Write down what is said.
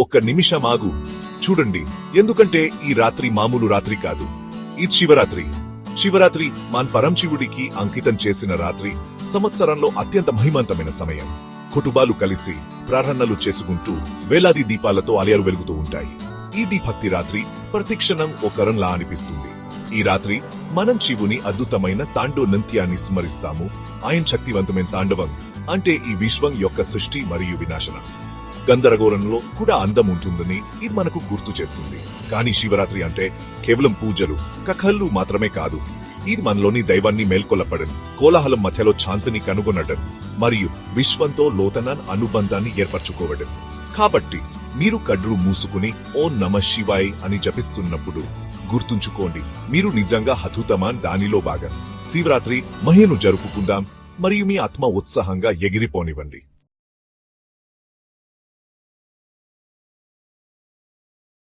ఒక్క నిమిషం ఆగు. చూడండి ఎందుకంటే ఈ రాత్రి మామూలు రాత్రి కాదు. ఇది శివరాత్రి. శివరాత్రి మాన్ పరంశివుడికి అంకితం చేసిన రాత్రి సంవత్సరంలో అత్యంత మహిమంతమైన సమయం. కుటుంబాలు కలిసి ప్రార్థనలు చేసుకుంటూ వేలాది దీపాలతో ఆలయాలు వెలుగుతూ ఉంటాయి. ఈ భక్తి రాత్రి ప్రతిక్షణం ఒకరంలా అనిపిస్తుంది. ఈ రాత్రి మనం శివుని అద్భుతమైన తాండో నృత్యాన్ని స్మరిస్తాము. ఆయన శక్తివంతమైన తాండవం అంటే ఈ విశ్వం యొక్క సృష్టి మరియు వినాశనం. గందరగోళంలో కూడా అందం ఉంటుందని ఇది మనకు గుర్తు చేస్తుంది. కానీ శివరాత్రి అంటే కేవలం పూజలు కఖళ్ళు మాత్రమే కాదు. ఇది మనలోని దైవాన్ని మేల్కొలపడం కోలాహలం మధ్యలో శాంతిని కనుగొనడం మరియు విశ్వంతో లోతన అనుబంధాన్ని ఏర్పరచుకోవడం. కాబట్టి మీరు కడ్రు మూసుకుని ఓ నమ శివాయ్ అని జపిస్తున్నప్పుడు గుర్తుంచుకోండి మీరు నిజంగా హతుతమాన్ దానిలో భాగం. శివరాత్రి మహిను జరుపుకుందాం మరియు మీ ఆత్మ ఉత్సాహంగా ఎగిరిపోనివ్వండి.